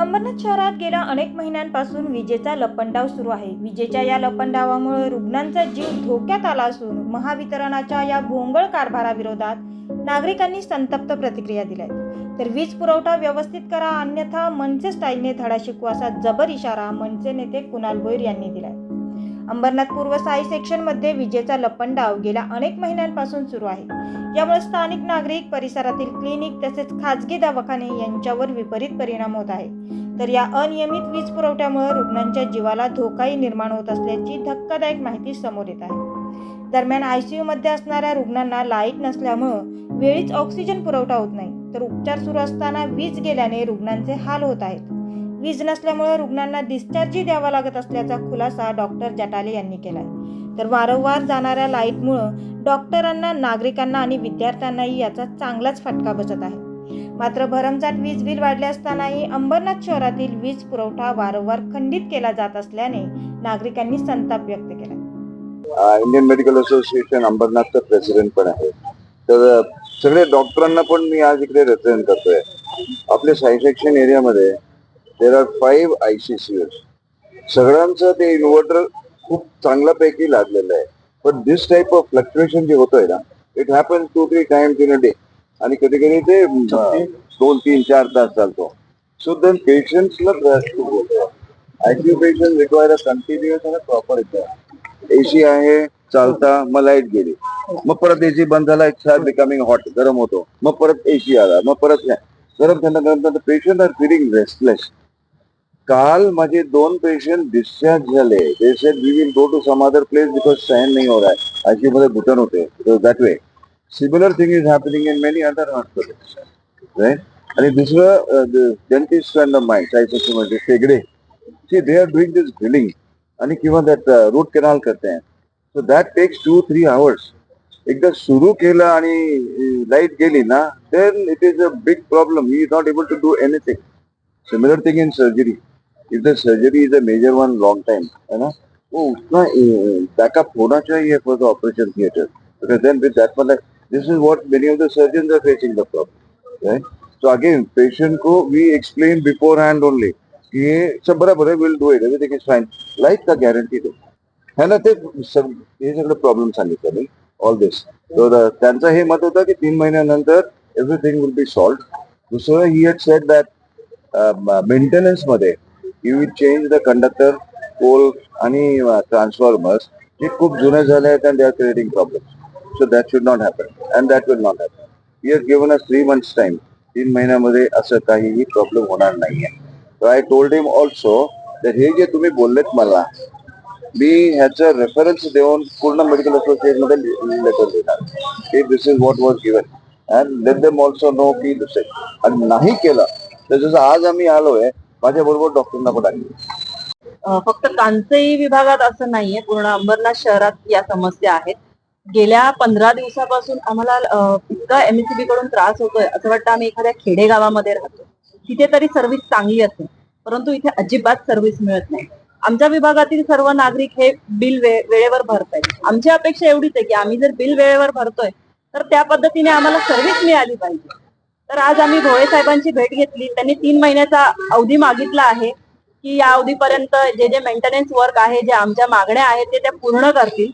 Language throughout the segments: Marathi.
अंबरनाथ शहरात गेल्या अनेक महिन्यांपासून विजेचा लपंडाव सुरू आहे. विजेच्या या लपंडावामुळे रुग्णांचा जीव धोक्यात आला असून महावितरणाच्या या भोंगळ कारभाराविरोधात नागरिकांनी संतप्त प्रतिक्रिया दिल्या आहेत तर वीज पुरवठा व्यवस्थित करा अन्यथा मनसे स्टाईलने धडा शिकू असा जबर इशारा मनसे नेते कुणाल भोईर यांनी दिलाय. अंबरनाथ पूर्व साई सेक्शनमध्ये विजेचा लपंडाव गेल्या अनेक महिन्यांपासून सुरू आहे. यामुळे स्थानिक नागरिक परिसरातील क्लिनिक तसेच खाजगी दवाखाने यांच्यावर विपरीत परिणाम होत आहे. तर या अनियमित वीज पुरवठ्यामुळे रुग्णांच्या जीवाला धोकाही निर्माण होत असल्याची धक्कादायक माहिती समोर येत आहे. दरम्यान आय सी यूमध्ये असणाऱ्या रुग्णांना लाइट नसल्यामुळं वेळीच ऑक्सिजन पुरवठा होत नाही. तर उपचार सुरू असताना वीज गेल्याने रुग्णांचे हाल होत आहेत. वीज नसल्यामुळे रुग्णांना डिस्चार्जही द्यावा लागत असल्याचा खुलासा डॉक्टर जटाले यांनी केलाय. तर वारंवार जाणाऱ्या लाईटमुळं डॉक्टरांना नागरिकांना आणि विद्यार्थ्यांनाही याचा चांगलाच फटका बसत आहे. मात्र भरमसाठ वीज बिल वाढले असतानाही अंबरनाथ शहरातील वीज पुरवठा वारंवार खंडित केला जात असल्याने नागरिकांनी संताप व्यक्त केला इंडियन मेडिकल असोसिएशन अंबरनाथचं प्रेसिडेंट पण आहे. तर सगळे डॉक्टरांना पण मी आज इकडे रेप्रेझेंट करतोय. आपल्या साई सेक्शन एरियामध्ये there are five I C C सगळ्यांचं ते इन्व्हर्टर खूप चांगल्यापैकी लागलेलं आहे. पण दिस टाईप ऑफ फ्लक्च्युएशन जे होतंय ना it happens two three times in a day आणि कधी कधी ते दोन तीन चार तास चालतो. So then पेशंट्सला ICU patient require a continuous आणि प्रॉपर एसी आहे चालता मग लाइट गेली. मग परत एसी बंद झाला इट्स आर बिकमिंग हॉट गरम होतो. मग परत एसी आला मग परत गरम थंड गरम थंड पेशंट आर फिलिंग रेस्टलेस काल माझे दोन पेशंट डिस्चार्ज झाले. ते said we will go to some other place because सहन नाही हो रहा है आयसीयू मध्ये घुटन होते. That way similar thing is happening in many other hospitals आणि दुसरं डेंटिस्ट अँड ऑफ माइंड सायकोशी मध्ये शेगडे. See they are doing this drilling आणि किंवा दॅट रूट कॅनाल करते हैं. So that takes two three hours एकदा सुरू केलं आणि लाइट गेली ना then it is a big problem he is not able to do anything similar thing in surgery if the surgery is a major one long time है ना वो उतना बैकअप होना चाहिए for the operation theatre because then with that one this is what many of the surgeons are facing the problem right? So again patient को we explain beforehand only कि ये सब बराबर है will do it everything is fine light का गॅरंटी दो। है ना ते सब हे सगळं प्रॉब्लेम सांगितलं मी ऑल दिस तर त्यांचं हे मत होतं की तीन महिन्यानंतर एव्हरीथिंग विल बी सॉल्व दुसरं he had set that मेंटेनन्समध्ये you will change the conductor pole आणि uh, ट्रान्सफॉर्मर्स जे खूप जुने झाले आहेत and they are creating problem so that should not happen and that will not happen he are given a three months time तीन महिन्यामध्ये असं काहीही प्रॉब्लेम होणार नाहीये. तर आय टोल्ड हिम ऑल्सो तर हे जे तुम्ही बोललेत मला मी ह्याचं रेफरन्स देऊन पूर्ण मेडिकल असोसिएशनमध्ये लेटर देणार. की this is what was given and let them also know की दुसरे. आणि नाही केलं. तर जसं आज आम्ही आलोय. माझ्याबरोबर डॉक्टरना पण आली फक्त कांचई विभागात असं नाहीये पूर्ण अंबरनाथ शहरात या समस्या आहेत. गेल्या पंधरा दिवसापासून आम्हाला इतका एमएससीबी कडून त्रास होतोय असं वाटतं आम्ही एखाद्या खेडेगावामध्ये राहतो. तिथे तरी सर्व्हिस चांगली असते परंतु इथे अजिबात सर्व्हिस मिळत नाही. आमच्या विभागातील सर्व नागरिक हे बिल वे, वेळेवर भरताय आमची अपेक्षा एवढीच आहे की आम्ही जर बिल वेळेवर भरतोय तर त्या पद्धतीने आम्हाला सर्व्हिस मिळाली पाहिजे. तर आज आम्ही भोळे साहेबांची भेट घेतली. त्यांनी तीन महिन्याचा अवधी मागितला आहे की या अवधीपर्यंत जे जे मेंटेनन्स वर्क आहे जे आमच्या मागण्या आहेत ते त्या पूर्ण करतील.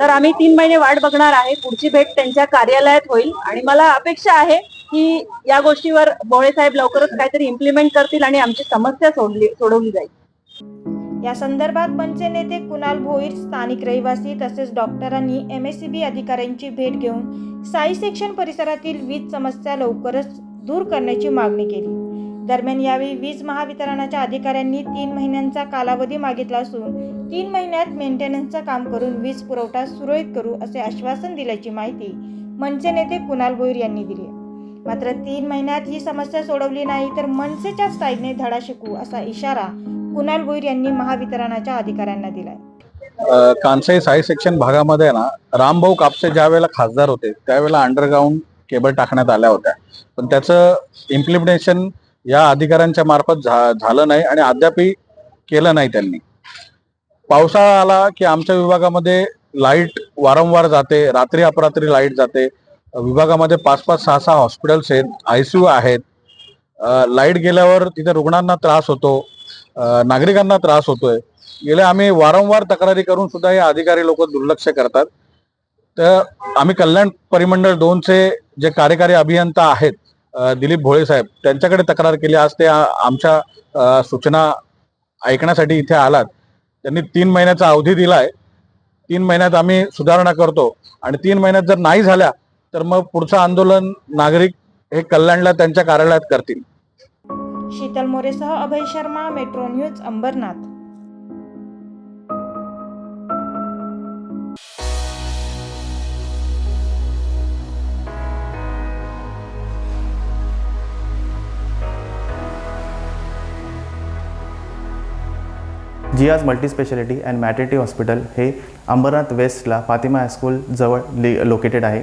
तर आम्ही तीन महिने वाट बघणार आहे. पुढची भेट त्यांच्या कार्यालयात होईल. आणि मला अपेक्षा आहे की या गोष्टीवर भोळे साहेब लवकरच काहीतरी इम्प्लिमेंट करतील आणि आमची समस्या सोडली सोडवली जाईल. या संदर्भात मनसे नेते कुणाल भोईर स्थानिक रहिवासी तसेच डॉक्टरांनी एम एस सी बी अधिकाऱ्यांची भेट घेऊन साई सेक्शन परिसरातील वीज समस्या लवकरच दूर करण्याची मागणी केली. दरम्यान यावेळी वीज महावितरणाच्या अधिकाऱ्यांनी तीन महिन्यांचा कालावधी मागितला असून तीन महिन्यात मेंटेनन्सचं काम करून वीज पुरवठा सुरळीत करू असे आश्वासन दिल्याची माहिती मनसे नेते कुणाल भोईर यांनी दिली मात्र तीन महिन्यात ही समस्या सोडवली नाही तर मनसेच्या साईडने धडा शिकू असा इशारा कुणाल भोईर यांनी महावितरणाच्या अधिकाऱ्यांना दिलाय. कांसाई साई सेक्शन भागामध्ये ना रामभाऊ कापसे ज्या वेळेला खासदार होते त्यावेळेला अंडरग्राऊंड केबल टाकण्यात आल्या होत्या. पण त्याचं इम्प्लिमेंटेशन या अधिकाऱ्यांच्या मार्फत झालं नाही आणि अद्यापही केलं नाही त्यांनी. पावसाळा आला की आमच्या विभागामध्ये लाइट वारंवार जाते रात्री अपरात्री लाइट जाते. विभागामध्ये पाच पाच सहा सहा हॉस्पिटल्स आहेत आयसीयू आहेत. लाइट गेल्यावर तिथे रुग्णांना त्रास होतो. नागरिकांना त्रास होतोय. गेले आम्ही वारंवार तक्रारी करून सुद्धा हे अधिकारी लोक दुर्लक्ष करतात. तर आम्ही कल्याण परिमंडळ दोनचे जे कार्यकारी अभियंता आहेत दिलीप भोळे साहेब त्यांच्याकडे तक्रार केली. आज ते आमच्या सूचना ऐकण्यासाठी इथे आलात. त्यांनी तीन महिन्याचा अवधी दिलाय. तीन महिन्यात आम्ही सुधारणा करतो आणि तीन महिन्यात जर नाही झाल्या तर मग पुढचं आंदोलन नागरिक हे कल्याणला त्यांच्या कार्यालयात करतील. शीतल मोरेसह अभय शर्मा मेट्रो न्यूज अंबरनाथ. जियाज मल्टीस्पेशालिटी अँड मॅटर्निटी हॉस्पिटल हे अंबरनाथ वेस्टला फातिमा हायस्कूल जवळ लि लोकेटेड आहे.